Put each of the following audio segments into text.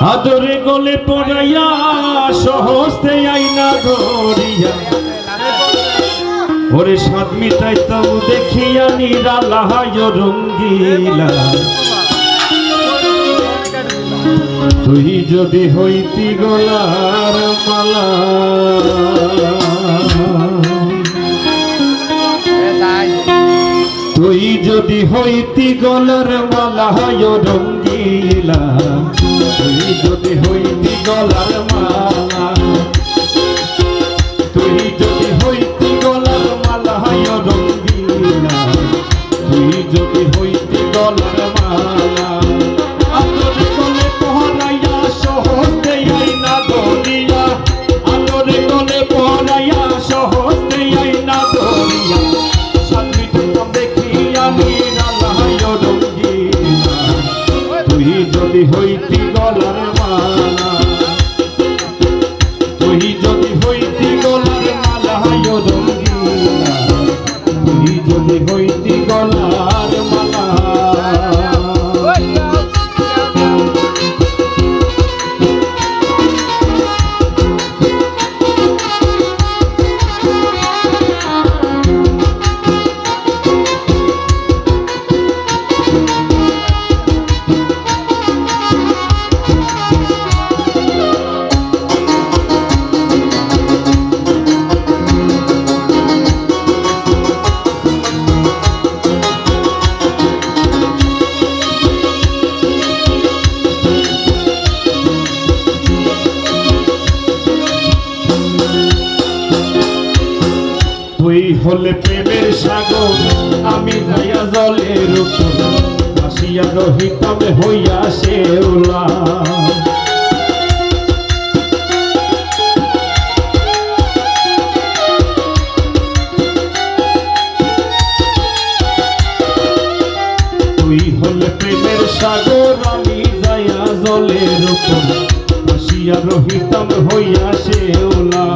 আদরে গলে পড়াইয়া সহস্তে আইনা ধরিয়া। ওরে সাত মিটাইতাম দেখিয়া নিরালাহায় রঙ্গিলা। তুই যদি হইতি গলার মালা। তুই। যদি হইতি গলার মালা হায় রঙ্গিলা তুই যদি হইতি গলার মালা, তুই যদি হইতি গলার মালা, হয় রঙ্গিলা তুই যদি যদি হইতি গলার তুই হলে প্রেমের সাগর, আমি যাইয়া জলের উপর, আসিয়া রহিতাম হইয়া শেওলা তুই হলে প্রেমের সাগর, আমি যাইয়া জলের আসিয়া রহিতাম হইয়া শেওলা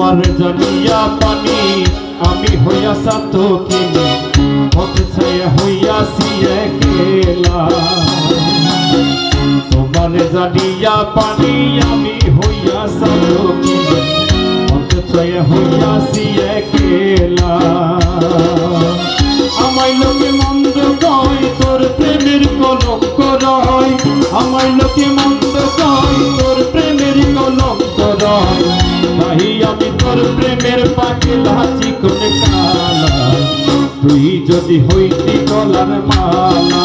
তোমার জানিয়া পানি, আমি হইয়া সাত কিনি ছায়া হইয়াছি তোমার জানিয়া পানি, আমি হইয়া সাত কিনি হতে ছায়া হইয়াছি আমায় লোকে মন্দ কয়, তোর প্রেমের কলঙ্ক রয় আমায় লোকে মন্দ কয় আমি তোর প্রেমের পাখি লাচি কোন কালা। তুই যদি হইতি গলার মালা,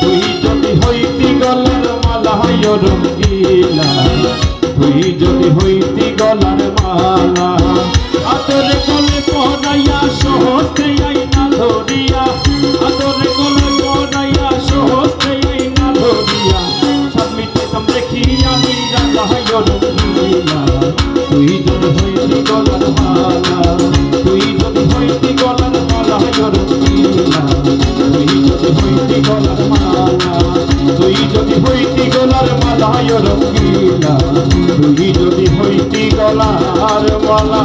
তুই যদি হইতি গলার মালা, হয় রঙ্গিলা তুই যদি হইতি গলার তুই যদি হইতি গলার মালা রঙ্গিলা তুই যদি হইতি গলার মালা তুই যদি হইতি গলার মালা রঙ্গিলা তুই যদি হইতি গলার মালা